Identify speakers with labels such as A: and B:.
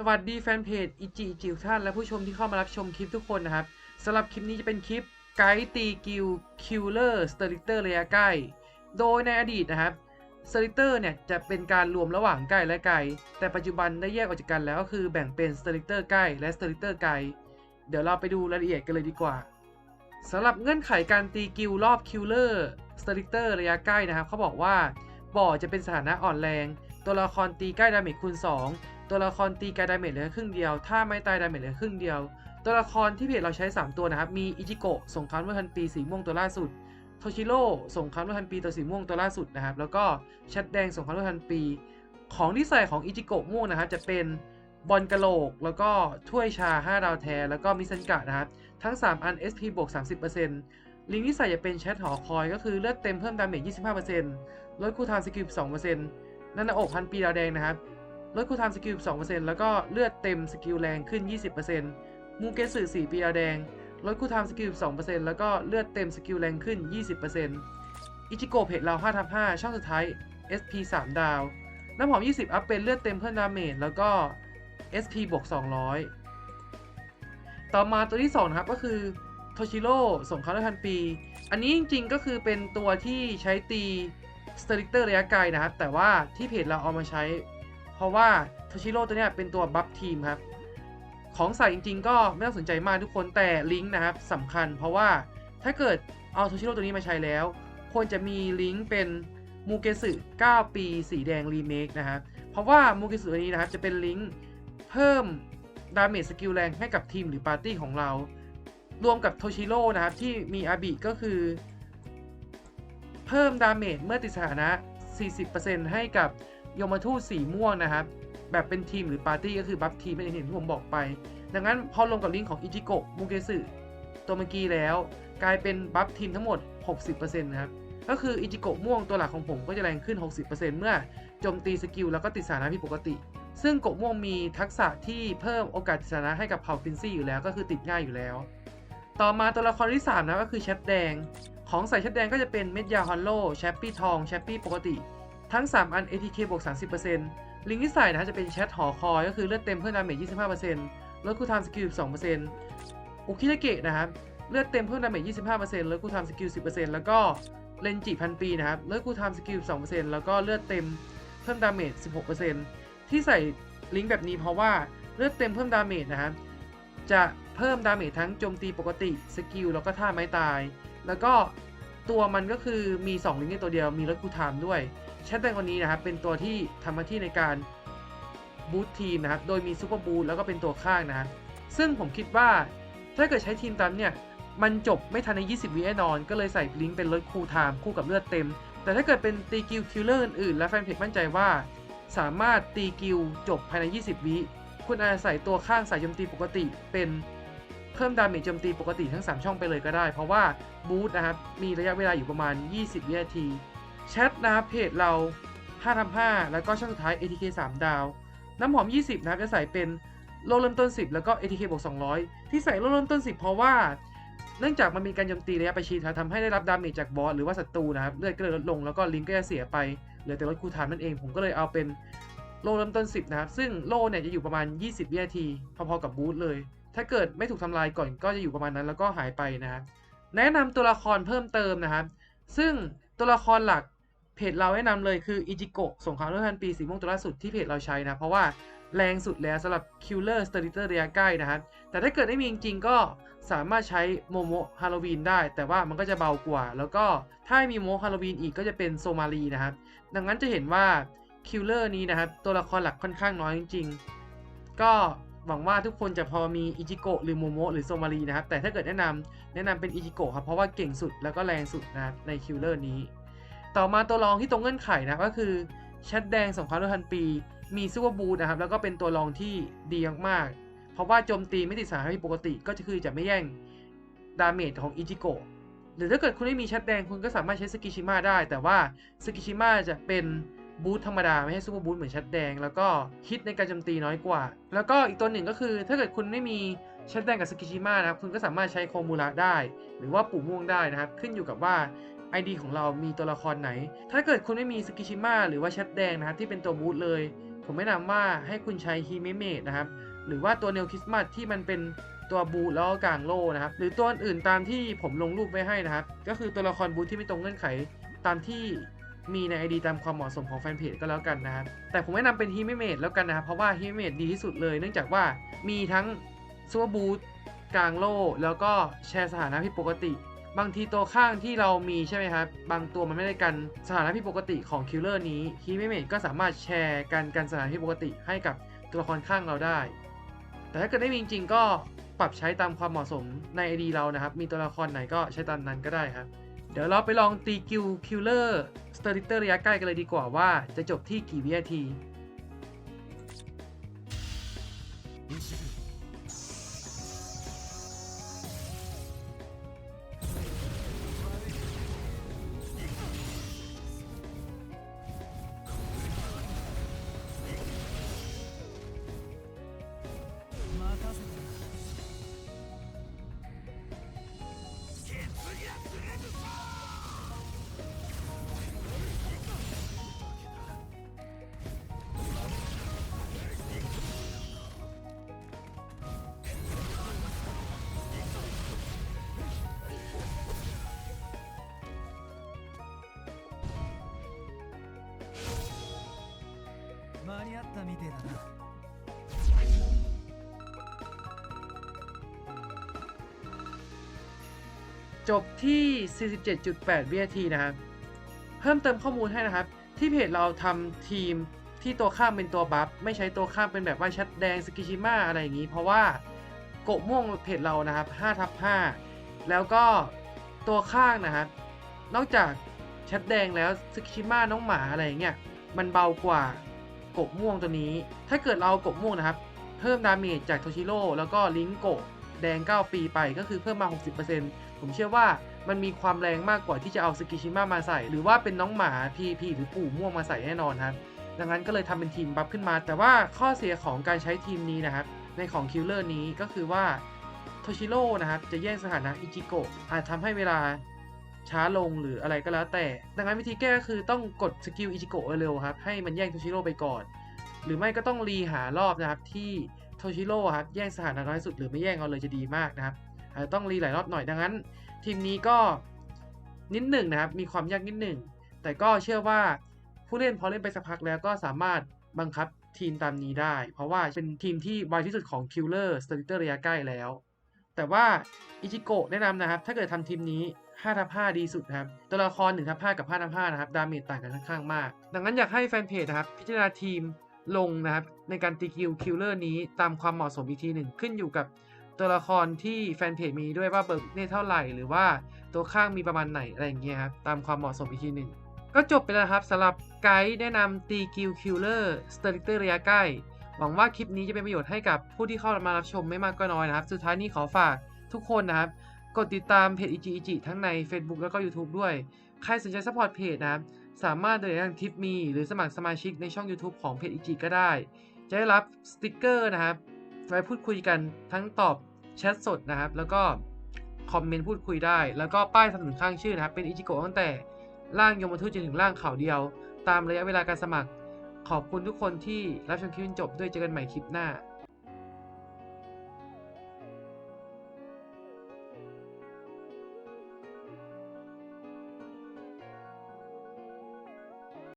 A: สวัสดีแฟนเพจอิจิจิวท่านและผู้ชมที่เข้ามารับชมคลิปทุกคนนะครับสำหรับคลิปนี้จะเป็นคลิปไกด์ตีกิลคิลเลอร์สเตอริเตอร์ระยะใกล้ โดยในอดีตนะครับสเตอริเตอร์เนี่ยจะเป็นการรวมระหว่างใกล้และไกล แต่ปัจจุบันได้แยกออกจากกันแล้วก็คือแบ่งเป็นสเตอริเตอร์ใกล้และสเตอริเตอร์ไกล เดี๋ยวเราไปดูรายละเอียดกันเลยดีกว่าสำหรับเงื่อนไขการตีกิลรอบคิลเลอร์สเตอริเตอร์ระยะใกล้นะครับเขาบอกว่าบ่อจะเป็นสถานะอ่อนแรง ตัวละครตีใกล้ดาเมจคูณ2 ตัวละครตีไกลดาเมจเหลือครึ่งเดียว ถ้าไม่ตายดาเมจเหลือครึ่งเดียว ตัวละครที่เพจเราใช้ 3 ตัวนะครับ มีอิจิโกะสงครามด้วยพันปีสีม่วงตัวล่าสุด โทชิโร่สงครามด้วยพันปีตัวสีม่วงตัวล่าสุดนะครับ แล้วก็ชัดแดงสงครามด้วยพันปี ของที่ใส่ของอิจิโกะม่วงนะครับ จะเป็นบอลกะโหลก แล้วก็ถ้วยชา 5 ดาวแท้ แล้วก็มิซันกะนะครับ ทั้ง 3 อัน SP บวก 30%ลิงก์ที่ใส่จะเป็นแชทหอคอย ก็คือเลือดเต็มเพิ่มดาเมจ 25%ลดคูทม์สกิล2%นั่นหน้าอกพันปีดาวแดงนะครับ ลดคูลไทม์สกิล2%แล้วก็เลือดเต็มสกิลแรงขึ้น 20%มูเกสึ4ปีดาแดง ลดคูลไทม์สกิล2%แล้วก็เลือดเต็มสกิลแรงขึ้น 20%อิจิโกะเพจเรา5ทับ5ช่องสุดท้าย SP 3 ดาว น้ำหอม 20 อัพเป็นเลือดเต็มเพิ่มดาเมจแล้วก็ SP บวก200 ต่อมาตัวที่ 2 นะครับก็คือโทชิโร่สงครามด้วยพันปี อันนี้จริงๆก็คือเป็นตัวที่ใช้ตีสเตอริเตอร์ระยะไกลนะครับ แต่ว่าที่เพจเราเอามาใช้ เพราะว่าโทชิโร่ตัวเนี้ยเป็นตัวบัฟทีมครับของใส่จริง ๆ ก็ไม่ต้องสนใจมากทุกคนแต่ลิงก์นะครับสำคัญ เพราะว่าถ้าเกิดเอาโทชิโร่ตัวนี้มาใช้แล้ว ควรจะมีลิงก์เป็นมูเกสึ9 ปีสีแดงรีเมคนะครับเพราะว่ามูเกสึตัวนี้นะครับจะเป็นลิงก์เพิ่มดาเมจสกิลแรงให้กับทีมหรือปาร์ตี้ของเรา รวมกับโทชิโร่นะครับที่มีอาบิก็คือ เพิ่มดาเมจเมื่อติดสถานะ 40%ให้กับ ยมทูตสีม่วงนะครับ แบบเป็นทีมหรือปาร์ตี้ก็คือบัฟทีมเป็นอย่างที่ผมบอกไป ดังนั้นพอลงกับลิงก์ของอิจิโกะมูเกสึตัวเมื่อกี้แล้ว กลายเป็นบัฟทีมทั้งหมด 60%นะครับ ก็คืออิจิโกะม่วงตัวหลักของผมก็จะแรงขึ้น 60%เมื่อโจมตีสกิลแล้วก็ติดสานะผิดปกติ ซึ่งโกะม่วงมีทักษะที่เพิ่มโอกาสติดสานะให้กับเผ่าฟินซี่อยู่แล้วก็คือติดง่ายอยู่แล้ว ต่อมาตัวละครที่3นะก็คือแชทแดง ของใส่แชทแดงก็จะเป็นเม็ดยาฮอลโลแชปปี้ทองแชปปี้ปกติ ทั้ง 3 อัน ATK บวก 30%ลิงก์ที่ใส่นะจะเป็นแชทหอคอยก็คือเลือดเต็มเพิ่มดาเมจ25%ลดคูลไทม์สกิล2%อุคินเกะนะครับเลือดเต็มเพิ่มดาเมจ25%ลดคูลไทม์สกิล10%แล้วก็เลนจิพันปีนะครับเลือดคูลไทม์สกิล2%แล้วก็เลือดเต็มเพิ่มดาเมจ16%ที่ใส่ลิงก์แบบนี้เพราะว่าเลือดเต็มเพิ่มดาเมจนะครับจะเพิ่มดาเมจทั้งโจมตีปกติสกิลแล้วก็ท่าไม้ตาย แล้วก็ ตัวมันก็คือมี2ลิงก์ในตัวเดียวมีลดคูลไทม์ด้วยแชทแดงคนนี้นะครับเป็นตัวที่ทำหน้าที่ในการบูตทีมนะครับโดยมีซูเปอร์บูตแล้วก็เป็นตัวข้างนะครับซึ่งผมคิดว่าถ้าเกิดใช้ทีมตามเนี่ยมันจบไม่ทันใน 20วิแน่นอน ก็เลยใส่ลิงก์เป็นลดคูลไทม์คู่กับเลือดเต็ม แต่ถ้าเกิดเป็นตีกิลคิลเลอร์อื่นๆและแฟนเพจมั่นใจว่า สามารถตีกิลจบภายใน 20วิคุณอาจจะใส่ตัวข้างสายโจมตีปกติเป็น เพิ่มดาเมจโจมตีปกติทั้ง 3 ช่องไปเลยก็ได้ เพราะว่าบูตนะครับ มีระยะเวลาอยู่ประมาณ 20 วินาที แชทนะครับ เพจเรา5ทำ5แล้วก็ช่องสุดท้าย ATK 3 ดาว น้ำหอม 20 นะครับ จะใส่เป็นโลเริ่มต้น 10 แล้วก็ ATK บวก200 ที่ใส่โลเริ่มต้น 10 เพราะว่า เนื่องจากมันมีการโจมตีระยะประชิดทำให้ได้รับดาเมจจากบอสหรือว่าศัตรูนะครับเลือดก็เลยลดลงแล้วก็ลิงก์ก็จะเสียไปเหลือแต่ลดคูลไทม์นั่นเองผมก็เลยเอาเป็นโลเริ่มต้น 10 นะครับ ซึ่งโลเนี่ยจะอยู่ประมาณ 20 วินาที พอๆกับบูทเลย ถ้าเกิดไม่ถูกทำลายก่อนก็จะอยู่ประมาณนั้นแล้วก็หายไปนะครับแนะนำตัวละครเพิ่มเติมนะครับ ซึ่งตัวละครหลักเพจเราแนะนำเลยคืออิจิโกะสงครามด้วยพันปีสีม่วงตัวล่าสุดที่เพจเราใช้นะ เพราะว่าแรงสุดแล้วสำหรับคิลเลอร์สเตอริเตอร์ระยะใกล้นะครับแต่ถ้าเกิดไม่มีจริงๆก็สามารถใช้โมโมฮาโลวีนได้ แต่ว่ามันก็จะเบากว่า แล้วก็ถ้ามีโมฮาโลวีนอีกก็จะเป็นโซมาลีนะครับ ดังนั้นจะเห็นว่าคิลเลอร์นี้นะครับ ตัวละครหลักค่อนข้างน้อยจริงๆ ก็ หวังว่าทุกคนจะพอมีอิจิโกะหรือโมโมหรือโซมาลีนะครับ แต่ถ้าเกิดแนะนำแนะนำเป็นอิจิโกะครับ เพราะว่าเก่งสุดแล้วก็แรงสุดนะครับในคิลเลอร์นี้ ต่อมาตัวรองที่ตรงเงื่อนไขนะก็คือแชทแดงสงครามด้วยพันปี มีซูเปอร์บูนะครับ แล้วก็เป็นตัวรองที่ดีมากๆ เพราะว่าโจมตีไม่ติดสารพิษปกติก็จะคือจะไม่แย่งดาเมจของอิจิโกะหรือถ้าเกิดคุณไม่มีแชทแดงคุณก็สามารถใช้สกิชิมะได้ แต่ว่าสกิชิมะจะเป็น บูทธรรมดา ไม่ใช่ซูเปอร์บูทเหมือนแชทแดง แล้วก็ฮิตในการโจมตีน้อยกว่า แล้วก็อีกตัวหนึ่งก็คือ ถ้าเกิดคุณไม่มีแชทแดงกับสกิชิมะนะครับคุณก็สามารถใช้โคมูระได้ หรือว่าปู่ม่วงได้นะครับ ขึ้นอยู่กับว่า ID ของเรามีตัวละครไหน ถ้าเกิดคุณไม่มีสกิชิมะหรือว่าแชทแดงนะครับที่เป็นตัวบูทเลย ผมแนะนำว่าให้คุณใช้ฮีเมเมดนะครับหรือว่าตัวเนลคริสต์มาสที่มันเป็นตัวบูแล้วก็กลางโล่นะครับ หรือตัวอื่นตามที่ผมลงรูปไว้ให้นะครับ ก็คือตัวละครบูที่ไม่ตรงเงื่อนไขตามที่ มีใน ID ตามความเหมาะสมของแฟนเพจก็แล้วกันนะครับ แต่ผมแนะนำเป็นฮีเมเมดแล้วกันนะครับ เพราะว่าฮีเมเมดดีที่สุดเลย เนื่องจากว่ามีทั้งซัวบูทกลางโล่แล้วก็แชร์สถานะผิดปกติ บางทีตัวข้างที่เรามีใช่ไหมครับ บางตัวมันไม่ได้กันสถานะผิดปกติของคิลเลอร์นี้ฮีเมเมดก็สามารถแชร์กันกันสถานะผิดปกติให้กับตัวละครข้างเราได้ แต่ถ้าเกิดไม่มีจริงก็ปรับใช้ตามความเหมาะสมใน ID เรานะครับ มีตัวละครไหนก็ใช้ตามนั้นก็ได้ครับ ดี๋ยวเราไปลองตีกิลคิลเลอร์สเตอริเตอร์ระยะใกล้กันเลยดีกว่าว่าจะจบที่กี่วินาที
B: 間に合ったみてえだな
A: จบที่ 47.8 วินาทีนะครับ เพิ่มเติมข้อมูลให้นะครับ ที่เพจเราทำทีมที่ตัวข้ามเป็นตัวบัฟ ไม่ใช้ตัวข้ามเป็นแบบว่าชัดแดงสกิชิมะอะไรอย่างนี้ เพราะว่าโกะม่วงเพจเรานะครับ5ทับ5แล้วก็ตัวข้างนะครับ นอกจากชัดแดงแล้วสกิชิมะน้องหมาอะไรอย่างเงี้ย มันเบากว่าโ กะม่วงตัวนี้ ถ้าเกิดเรากะม่วงนะครับ เพิ่มดาเมจจากโทชิโร่แล้วก็ลิงโกะแดง 9 ปีไปก็คือเพิ่มมา 60%ผมเชื่อว่ามันมีความแรงมากกว่าที่จะเอาสกิชิมะมาใส่ หรือว่าเป็นน้องหมา PP หรือปู่ม่วงมาใส่แน่นอนครับดังนั้นก็เลยทำเป็นทีมบัฟขึ้นมา แต่ว่าข้อเสียของการใช้ทีมนี้นะครับ ในของคิลเลอร์นี้ก็คือว่าโทชิโร่นะครับจะแย่งสถานะอิจิโกะอาจทำให้เวลา ช้าลงหรืออะไรก็แล้วแต่ ดังนั้นวิธีแก้ก็คือต้องกดสกิลอิจิโกะเร็วครับ ให้มันแย่งโทชิโร่ไปก่อน หรือไม่ก็ต้องรีหารอบนะครับที่โทชิโร่ครับแย่งสถานะน้อยสุดหรือไม่แย่งเอาเลยจะดีมากนะครับอาจจะต้องรีหลายรอบหน่อยดังนั้น ทีมนี้ก็นิดหนึ่งนะครับมีความยากนิดหนึ่งแต่ก็เชื่อว่าผู้เล่นพอเล่นไปสักพักแล้วก็สามารถบังคับทีมตามนี้ได้ เพราะว่าเป็นทีมที่ไวที่สุดของคิลเลอร์สเตอริเตอร์ระยะใกล้แล้ว แต่ว่าอิจิโกะแนะนำนะครับ ถ้าเกิดทำทีมนี้5ทับ5ดีสุดครับ ตัวละคร1ทับ5กับ5ทับ5นะครับ ดาเมจต่างกันค่อนข้างมาก ดังนั้นอยากให้แฟนเพจนะครับ พิจารณาทีมลงนะครับ ในการตีคิวคิลเลอร์นี้ตามความเหมาะสมอีกทีหนึ่ง ขึ้นอยู่กับตัวละครที่แฟนเพจมีด้วยว่าเบิร์กเนตเท่าไหร่ หรือว่าตัวข้างมีประมาณไหนอะไรอย่างเงี้ยครับ ตามความเหมาะสมอีกทีหนึ่ง ก็จบไปแล้วครับสำหรับไกด์แนะนำตีกิลคิลเลอร์สเตอริเตอร์ระยะใกล้ หวังว่าคลิปนี้จะเป็นประโยชน์ให้กับผู้ที่เข้ามารับชมไม่มากก็น้อยนะครับ สุดท้ายนี้ขอฝากทุกคนนะครับ กดติดตามเพจ EG EG ทั้งใน Facebook แล้วก็ YouTube ด้วย ใครสนใจซัพพอร์ตเพจนะครับ สามารถเดินทางทิปมีหรือสมัครสมาชิกในช่อง YouTube ของเพจ EG ก็ได้ จะได้รับสติกเกอร์นะครับ ไว้พูดคุยกันทั้งตอบแชทสดนะครับ แล้วก็คอมเมนต์พูดคุยได้ แล้วก็ป้ายสนับสนุนข้างชื่อนะครับ เป็นอิจิโกะตั้งแต่ร่างยมทูตจนถึงร่างข่าวเดียว ตามระยะเวลาการสมัคร ขอบคุณทุกคนที่รับชมคลิปจนจบด้วยเจอกันใหม่คลิปหน้า